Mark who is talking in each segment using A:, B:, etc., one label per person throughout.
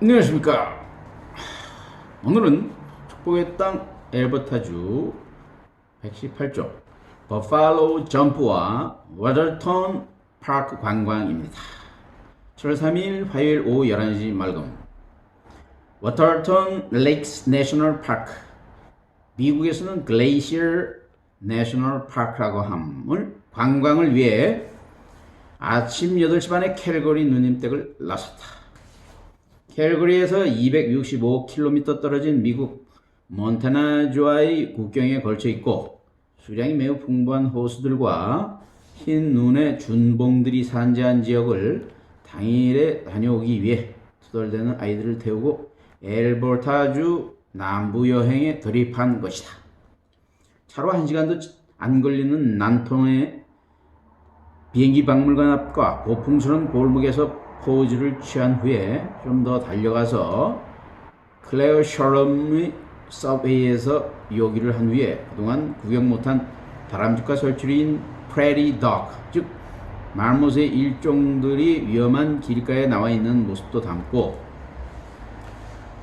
A: 안녕하십니까. 오늘은 축복의 땅 엘버타주 118조 버팔로 점프와 워터턴 파크 관광입니다. 7월 3일 화요일 오후 11시 말금 워터턴 레이크스 내셔널 파크 미국에서는 글레이시어 내셔널 파크라고 함을 관광을 위해 아침 8시 반에 캘거리 누님댁을 나섰다. 캘거리에서 265km 떨어진 미국 몬타나주와의 국경에 걸쳐 있고 수량이 매우 풍부한 호수들과 흰 눈의 준봉들이 산재한 지역을 당일에 다녀오기 위해 투덜대는 아이들을 태우고 엘버타주 남부 여행에 돌입한 것이다. 차로 한 시간도 안 걸리는 난통의 비행기 박물관 앞과 고풍스러운 골목에서 포즈를 취한 후에 좀 더 달려가서 클레어 셔럼의 서베이에서 요기를 한 후에 그동안 구경 못한 다람쥐과 설치류인 프레리 덕, 즉 말못의 일종들이 위험한 길가에 나와 있는 모습도 담고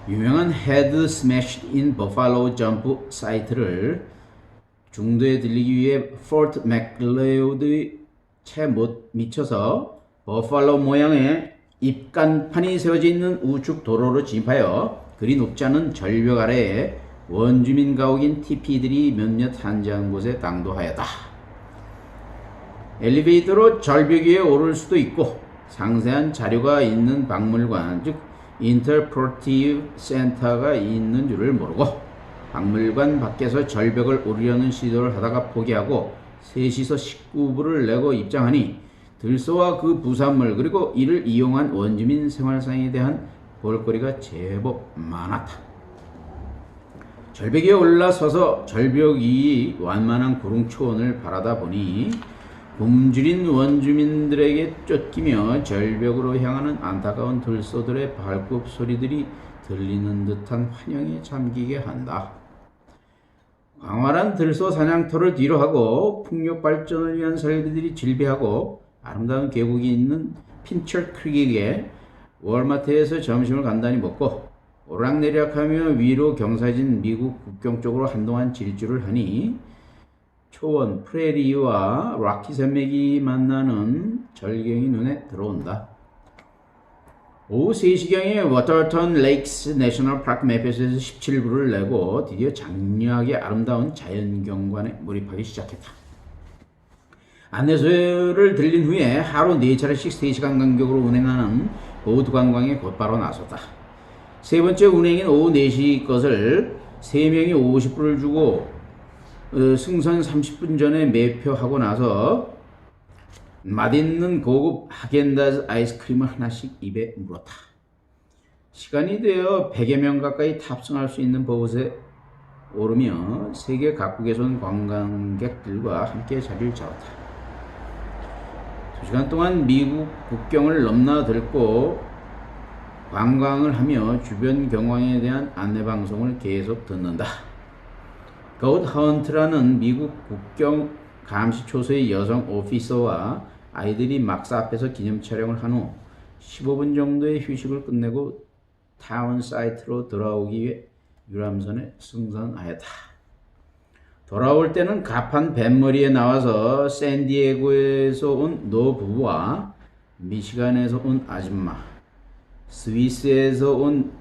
A: 유명한 헤드 스매시 인 버팔로 점프 사이트를 중도에 들리기 위해 포트 맥레오드의 채 못 미쳐서 버팔로 모양의 입간판이 세워져 있는 우측 도로로 진입하여 그리 높지 않은 절벽 아래에 원주민 가옥인 TP들이 몇몇 산재한 곳에 당도하였다. 엘리베이터로 절벽 위에 오를 수도 있고 상세한 자료가 있는 박물관 즉 인터프로티브 센터가 있는 줄을 모르고 박물관 밖에서 절벽을 오르려는 시도를 하다가 포기하고 셋이서 19불을 내고 입장하니 들소와 그 부산물 그리고 이를 이용한 원주민 생활상에 대한 볼거리가 제법 많았다. 절벽에 올라서서 절벽 이 완만한 구릉 초원을 바라다 보니 굶주린 원주민들에게 쫓기며 절벽으로 향하는 안타까운 들소들의 발굽 소리들이 들리는 듯한 환영에 잠기게 한다. 광활한 들소 사냥터를 뒤로 하고 풍력 발전을 위한 설비들이 질비하고 아름다운 계곡이 있는 핀처 크릭에 월마트에서 점심을 간단히 먹고 오락내리락하며 위로 경사진 미국 국경 쪽으로 한동안 질주를 하니 초원 프레리와 락키 산맥이 만나는 절경이 눈에 들어온다. 오후 3시경에 워터턴 레이크스 내셔널 파크 맵에서 17불을 내고 드디어 장려하게 아름다운 자연경관에 몰입하기 시작했다. 안내소를 들린 후에 하루 4차례씩 3시간 간격으로 운행하는 보드 관광에 곧바로 나섰다. 세 번째 운행인 오후 4시 것을 3명이 50불을 주고 어, 승선 30분 전에 매표하고 나서 맛있는 고급 하겐다즈 아이스크림을 하나씩 입에 물었다. 시간이 되어 100여 명 가까이 탑승할 수 있는 버릇에 오르며 세계 각국에서 온 관광객들과 함께 자리를 잡았다. 두 시간 동안 미국 국경을 넘나들고 관광을 하며 주변 경황에 대한 안내 방송을 계속 듣는다. 거웃 헌트라는 미국 국경 감시 초소의 여성 오피서와 아이들이 막사 앞에서 기념 촬영을 한 후 15분 정도의 휴식을 끝내고 타운 사이트로 돌아오기 위해 유람선에 승선하였다. 돌아올 때는 가판 뱃머리에 나와서 샌디에고에서 온 노 부부와 미시간에서 온 아줌마, 스위스에서 온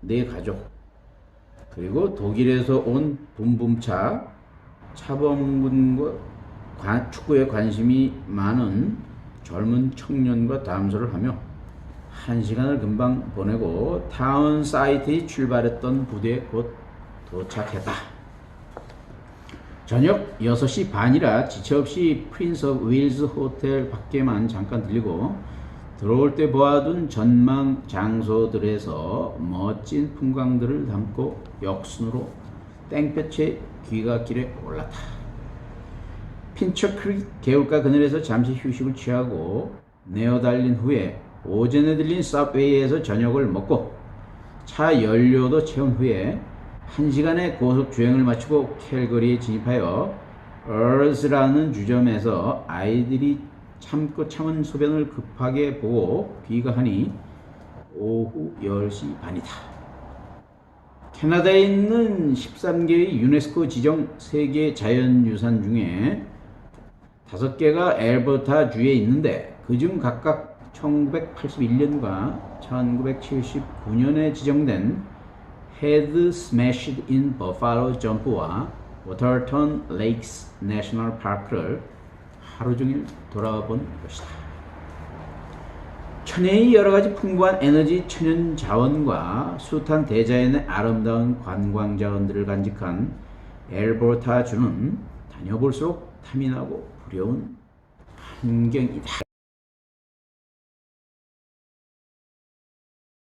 A: 네 가족, 그리고 독일에서 온 붐붐차 차범근과 관- 축구에 관심이 많은 젊은 청년과 담소를 하며 한 시간을 금방 보내고 타운 사이트에 출발했던 부대에 곧 도착했다. 저녁 6시 반이라 지체 없이 프린스 오브 윌즈 호텔 밖에만 잠깐 들리고 들어올 때 보아둔 전망 장소들에서 멋진 풍광들을 담고 역순으로 땡볕의 귀갓길에 올랐다. 핀처 크릭 개울가 그늘에서 잠시 휴식을 취하고 내어 달린 후에 오전에 들린 서브웨이에서 저녁을 먹고 차 연료도 채운 후에 한 시간의 고속 주행을 마치고 캘거리에 진입하여 얼스라는 주점에서 아이들이 참고 참은 소변을 급하게 보고 귀가하니 오후 10시 반이다. 캐나다에 있는 13개의 유네스코 지정 세계 자연유산 중에 5개가 엘버타 주에 있는데 그중 각각 1981년과 1979년에 지정된 헤드 스매시드 인 버팔로 점프와 워터턴 레이크스 내셔널 파크를 하루 종일 돌아본 것이다. 천혜의 여러 가지 풍부한 에너지 천연 자원과 숱한 대자연의 아름다운 관광 자원들을 간직한 엘버타 주는 다녀볼수록 탐이 나고 부려운 환경이다.